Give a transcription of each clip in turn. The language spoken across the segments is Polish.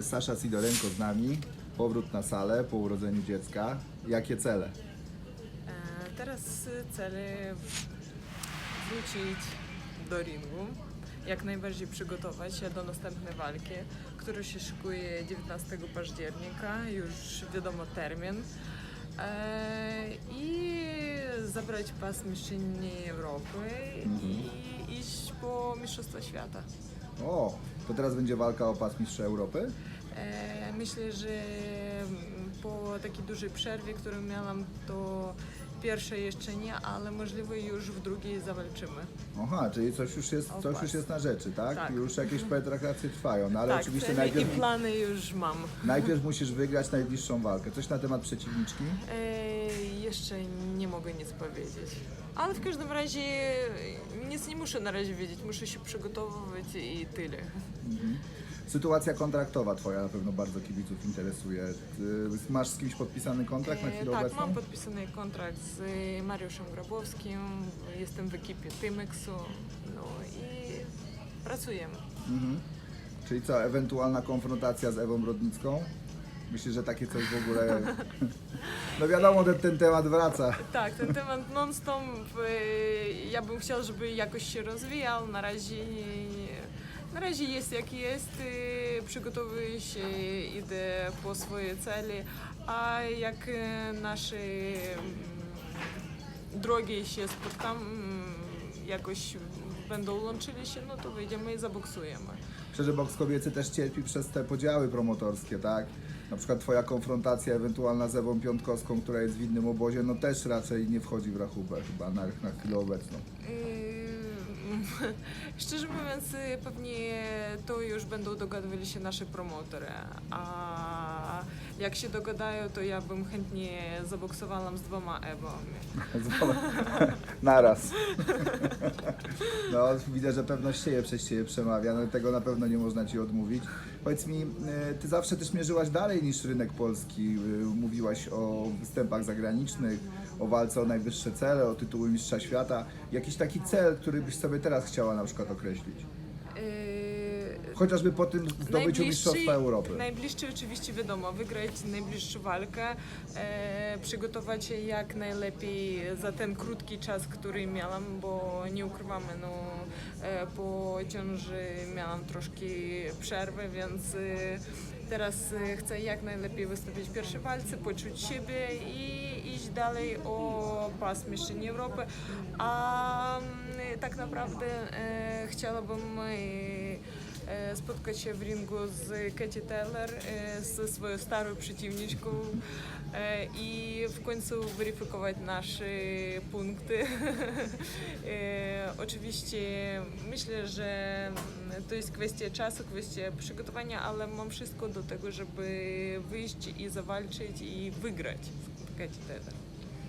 Sasza Sidorenko z nami, powrót na salę po urodzeniu dziecka. Jakie cele? E, Teraz cele wrócić do ringu, jak najbardziej przygotować się do następnej walki, która się szykuje 19 października, już wiadomo termin. E, I zabrać pas mistrzyni Europy i iść po Mistrzostwa Świata. O, to teraz będzie walka o pas mistrza Europy? E, Myślę, że po takiej dużej przerwie, którą miałam, to pierwszej jeszcze nie, ale możliwe już w drugiej zawalczymy. Aha, czyli coś już jest, O coś już jest na rzeczy, tak? Tak. Już jakieś pertrakacje trwają, no ale tak, oczywiście cele najpierw, i plany już mam. najpierw musisz wygrać najbliższą walkę. Coś na temat przeciwniczki? E, jeszcze nie mogę nic powiedzieć. Ale w każdym razie nic nie muszę na razie wiedzieć, muszę się przygotowywać i tyle. Sytuacja kontraktowa twoja na pewno bardzo kibiców interesuje. Ty masz z kimś podpisany kontrakt na E, chwilę tak, obecną? mam podpisany kontrakt z Mariuszem Grabowskim, jestem w ekipie Tymexu, no i pracujemy. Mhm. Czyli co, ewentualna konfrontacja z Ewą Brodnicką? Myślę, że takie coś w ogóle... No wiadomo, ten, ten temat wraca. Tak, ten temat non-stop, e, ja bym chciała, żeby jakoś się rozwijał, na razie, na razie jest jak jest, e, przygotowuję się, idę po swoje cele, a jak e, nasze mm, drogi się spotkam, mm, jakoś będą łączyli się, no to wyjdziemy i zaboksujemy. Szczerze, boks kobiecy też cierpi przez te podziały promotorskie, tak? Na przykład twoja konfrontacja ewentualna z Ewą Piątkowską, która jest w innym obozie, no też raczej nie wchodzi w rachubę chyba na, na chwilę obecną. Ym, Szczerze mówiąc, pewnie to już będą dogadywali się nasze promotory. A jak się dogadają, to ja bym chętnie zaboksowała z dwoma Ewami. Naraz. No, widzę, że pewność sieje przez siebie przemawia, no tego na pewno nie można Ci odmówić. Powiedz mi, e, Ty zawsze też mierzyłaś dalej niż rynek polski. E, Mówiłaś o występach zagranicznych, o walce o najwyższe cele, o tytuły Mistrza Świata. Jakiś taki cel, który byś sobie teraz chciała na przykład określić? Yy, Chociażby po tym zdobyciu Mistrzostwa Europy. Najbliższy oczywiście wiadomo, wygrać najbliższą walkę, e, przygotować się jak najlepiej za ten krótki czas, który miałam, bo nie ukrywamy, no e, po ciąży miałam troszkę przerwy, więc e, teraz e, chcę jak najlepiej wystąpić w pierwszej walce, poczuć siebie i dalej o pas mistrzyni Europy, a mm, tak naprawdę e, chciałabym e, e, spotkać się w ringu z Katie Taylor, e, ze swoją starą przeciwniczką e, i w końcu weryfikować nasze punkty. E, Oczywiście myślę, że mm, to jest kwestia czasu, kwestia przygotowania, ale mam wszystko do tego, żeby wyjść i zawalczyć i wygrać z Katie Taylor.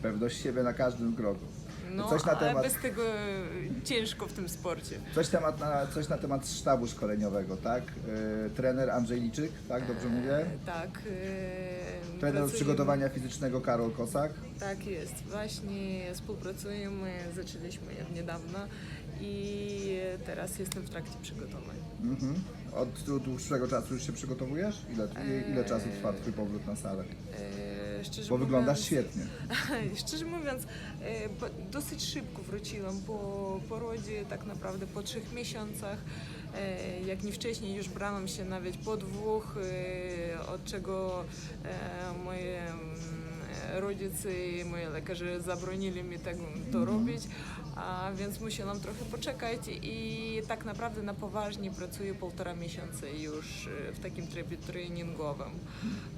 Pewność siebie na każdym kroku. No, Coś na ale temat- bez tego ciężko w tym sporcie. Coś, temat na, coś na temat sztabu szkoleniowego, tak? E, trener Andrzej Liczyk, tak? Dobrze mówię? E, Tak. e, Trener pracujemy- przygotowania fizycznego Karol Kosak. Tak jest, właśnie współpracujemy, zaczęliśmy od niedawno i teraz jestem w trakcie przygotowań. Mhm. Od dłuższego czasu już się przygotowujesz? Ile, ile czasu trwa twój powrót na salę? E, Szczerze Bo wyglądasz mówiąc, świetnie. Szczerze mówiąc, e, dosyć szybko wróciłam po porodzie, tak naprawdę po trzech miesiącach. E, Jak nie wcześniej już brałam się nawet po dwóch, e, od czego moje mm, rodzice i moi lekarze zabronili mi tego, to robić, a więc musiałam trochę poczekać i tak naprawdę na poważnie pracuję półtora miesiąca już w takim trybie treningowym.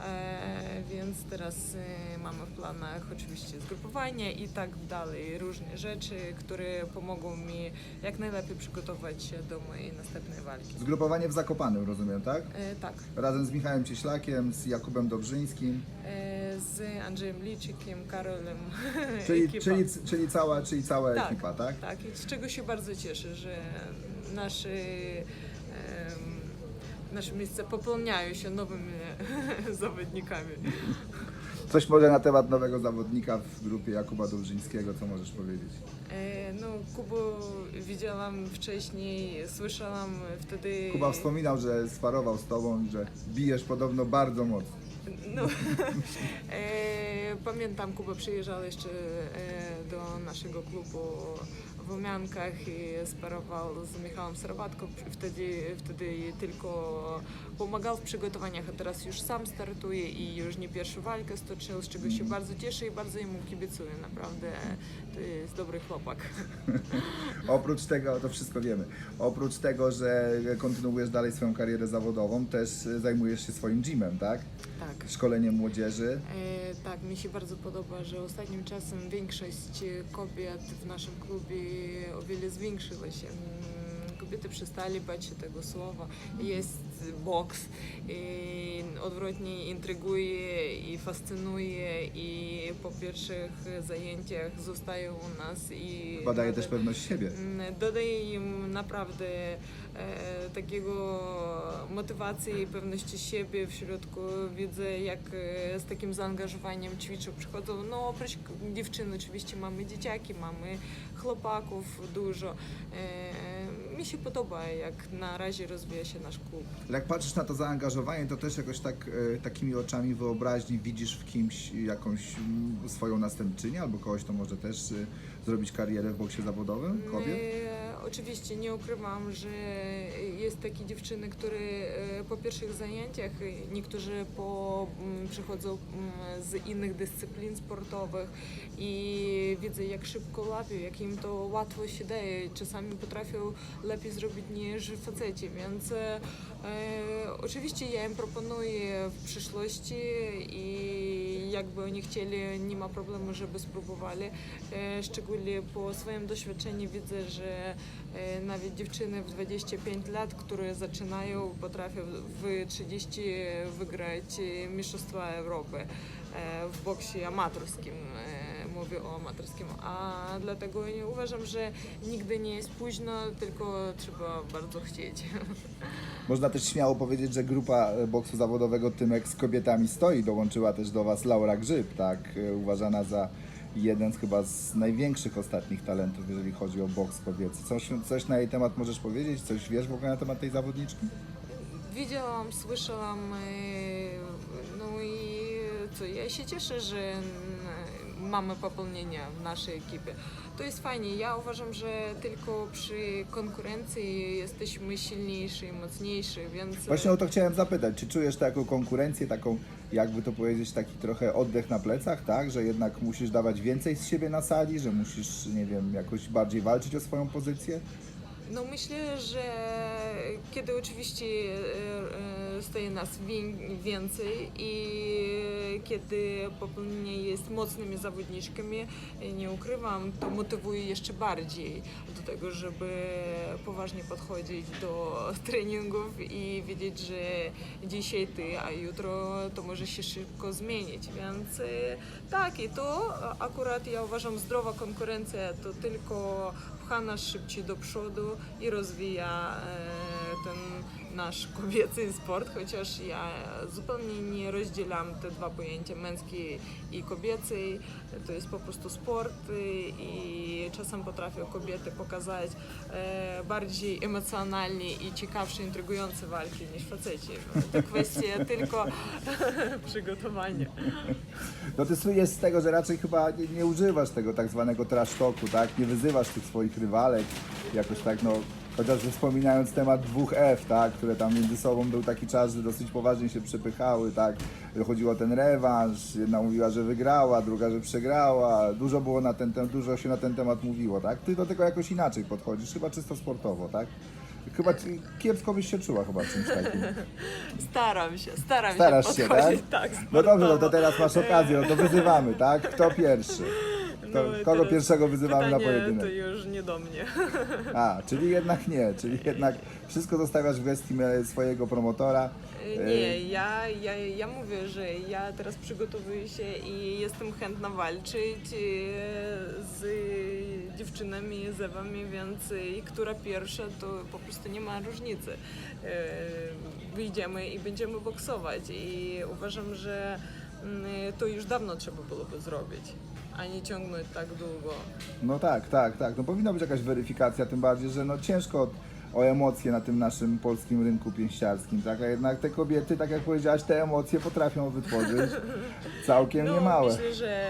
E, więc teraz e, mamy w planach oczywiście zgrupowanie i tak dalej, różne rzeczy, które pomogą mi jak najlepiej przygotować się do mojej następnej walki. Zgrupowanie w Zakopanym, rozumiem, tak? E, tak, Razem z Michałem Cieślakiem, z Jakubem Dobrzyńskim, e, z Andrzejem Liczykiem, Karolem. czyli, czyli, czyli cała, czyli cała Tak. ekipa, tak? Tak, i z czego się bardzo cieszę, że nasze, em, nasze miejsca popełniają się nowymi zawodnikami. Coś może na temat nowego zawodnika w grupie Jakuba Dobrzyńskiego, co możesz powiedzieć? E, No, Kubę widziałam wcześniej, słyszałam wtedy... Kuba wspominał, że sparował z tobą i że bijesz podobno bardzo mocno. No, e, pamiętam, Kuba przyjeżdżał jeszcze e, do naszego klubu w Łomiankach i sparował z Michałem Sarabatką. Wtedy, wtedy tylko pomagał w przygotowaniach, a teraz już sam startuje i już nie pierwszą walkę stoczył, z czego się bardzo cieszę i bardzo jemu kibicuję. Naprawdę to jest dobry chłopak. Oprócz tego, to wszystko wiemy, oprócz tego, że kontynuujesz dalej swoją karierę zawodową, też zajmujesz się swoim gymem, tak? Tak. Szkoleniem młodzieży. E, tak, mi się bardzo podoba, że ostatnim czasem większość kobiet w naszym klubie o wiele zwiększyła się. Mm, Kobiety przestali bać się tego słowa. Jest boks, i odwrotnie intryguje i fascynuje i po pierwszych zajęciach zostają u nas i Badaje też pewność siebie. Dodaje im naprawdę e, takiego motywacji i pewności siebie w środku. Widzę, jak e, z takim zaangażowaniem ćwiczą, przychodzą. No, oprócz dziewczyn oczywiście mamy dzieciaki, mamy chłopaków dużo. E, mi się podoba, jak na razie rozwija się nasz klub. Jak patrzysz na to zaangażowanie, to też jakoś tak e, takimi oczami wyobraźni widzisz w kimś jakąś mm, swoją następczynię, albo kogoś, kto może też e, zrobić karierę w boksie zawodowym, kobiet? Oczywiście nie ukrywam, że jest takie dziewczyny, które po pierwszych zajęciach, e, niektórzy po, m, przychodzą m, z innych dyscyplin sportowych i widzę jak szybko łapią, jak im to łatwo się daje. Czasami potrafią lepiej zrobić niż faceci, więc e, e, oczywiście ja im proponuję w przyszłości i jakby oni chcieli, nie ma problemu, żeby spróbowali. E, Szczególnie po swoim doświadczeniu widzę, że e, nawet dziewczyny w 25 lat, które zaczynają, potrafią w 30 wygrać e, Mistrzostwa Europy w boksie amatorskim. Mówię o amatorskim, a dlatego nie uważam, że nigdy nie jest późno, tylko trzeba bardzo chcieć. Można też śmiało powiedzieć, że grupa e, boksu zawodowego Tymek z kobietami stoi. Dołączyła też do Was Laura Grzyb, tak? E, Uważana za jeden z chyba z największych ostatnich talentów, jeżeli chodzi o boks kobiecy. Coś, coś na jej temat możesz powiedzieć? Coś wiesz w ogóle na temat tej zawodniczki? Widziałam, słyszałam, e, no i co, ja się cieszę, że mamy popełnienia w naszej ekipie. To jest fajnie. Ja uważam, że tylko przy konkurencji jesteśmy silniejsi, mocniejsi, więc... Właśnie o to chciałem zapytać. Czy czujesz to jako konkurencję, taką, jakby to powiedzieć, taki trochę oddech na plecach, tak? Że jednak musisz dawać więcej z siebie na sali, że musisz, nie wiem, jakoś bardziej walczyć o swoją pozycję? No myślę, że kiedy oczywiście e, e, staje nas wię- więcej i kiedy popełnienie jest mocnymi zawodniczkami, nie ukrywam, to motywuje jeszcze bardziej do tego, żeby poważnie podchodzić do treningów i wiedzieć, że dzisiaj ty, a jutro to może się szybko zmienić. Więc e, tak, i to akurat ja uważam zdrowa konkurencja to tylko pcha nas szybciej do przodu i rozwija e, ten nasz kobiecy sport, chociaż ja zupełnie nie rozdzielam te dwa pojęcia męski i kobiecy. To jest po prostu sport i, i czasem potrafią kobiety pokazać e, bardziej emocjonalnie i ciekawsze, intrygujące walki niż faceci. To kwestia tylko przygotowania. No ty słynesz z tego, że raczej chyba nie, nie używasz tego tak zwanego trash talku, tak? Nie wyzywasz tych swoich rywalek jakoś tak, no chociażby wspominając temat dwóch F, tak? Które tam między sobą był taki czas, że dosyć poważnie się przepychały, tak? Chodziło o ten rewanż, jedna mówiła, że wygrała, druga, że przegrała, dużo było na ten temat, dużo się na ten temat mówiło, tak? Ty do tego jakoś inaczej podchodzisz, chyba czysto sportowo, tak? Chyba kiepsko byś się czuła chyba w czymś takim. Staram się, staram Starasz się się, podchodzić tak? tak No dobrze, no to teraz masz okazję, no to wyzywamy, tak? Kto pierwszy? To, No, kogo pierwszego wyzywamy na pojedynek? to już nie do mnie. A, czyli jednak nie, czyli jednak wszystko zostawiasz w gestii e, swojego promotora. Nie, ja, ja, ja mówię, że ja teraz przygotowuję się i jestem chętna walczyć e, z dziewczynami, z Ewami, więc e, która pierwsza, to po prostu nie ma różnicy. E, Wyjdziemy i będziemy boksować i uważam, że mm, to już dawno trzeba byłoby zrobić, a nie ciągnąć tak długo. No tak, tak, tak. No powinna być jakaś weryfikacja, tym bardziej, że no ciężko o emocje na tym naszym polskim rynku pięściarskim, tak? A jednak te kobiety, tak jak powiedziałaś, te emocje potrafią wytworzyć całkiem No, niemałe. myślę, że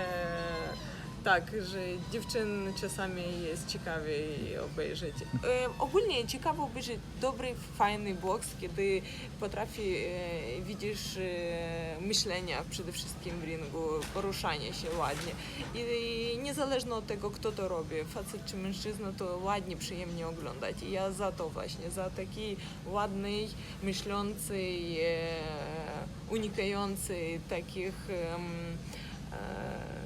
tak, że dziewczyn czasami jest ciekawiej obejrzeć. E, ogólnie ciekawo obejrzeć dobry, fajny boks, kiedy potrafi, e, widzisz e, myślenia przede wszystkim w ringu, poruszanie się ładnie. I, niezależnie od tego, kto to robi, facet czy mężczyzna, to ładnie, przyjemnie oglądać. I ja za to właśnie, za taki ładny, myślący, e, unikający takich em, e,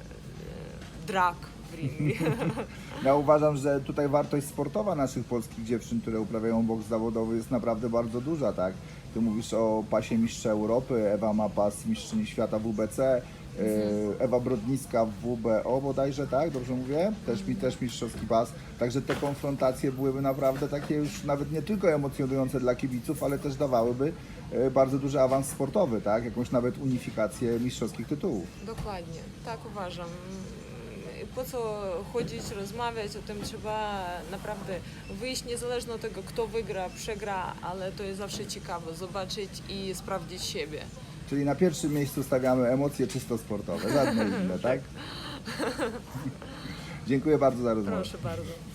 drak w ringu. Ja uważam, że tutaj wartość sportowa naszych polskich dziewczyn, które uprawiają boks zawodowy jest naprawdę bardzo duża, tak? Ty mówisz o pasie mistrza Europy, Ewa ma pas mistrzyni świata WBC, e, Ewa Brodnicka w WBO bodajże, tak? Dobrze mówię? Też mi też mistrzowski pas. Także te konfrontacje byłyby naprawdę takie już nawet nie tylko emocjonujące dla kibiców, ale też dawałyby e, bardzo duży awans sportowy, tak? Jakąś nawet unifikację mistrzowskich tytułów. Dokładnie, tak uważam. Po co chodzić, rozmawiać o tym, trzeba naprawdę wyjść niezależnie od tego, kto wygra, przegra, ale to jest zawsze ciekawe zobaczyć i sprawdzić siebie. Czyli na pierwszym miejscu stawiamy emocje czysto sportowe, żadne inne, tak? Dziękuję bardzo za rozmowę. Proszę bardzo.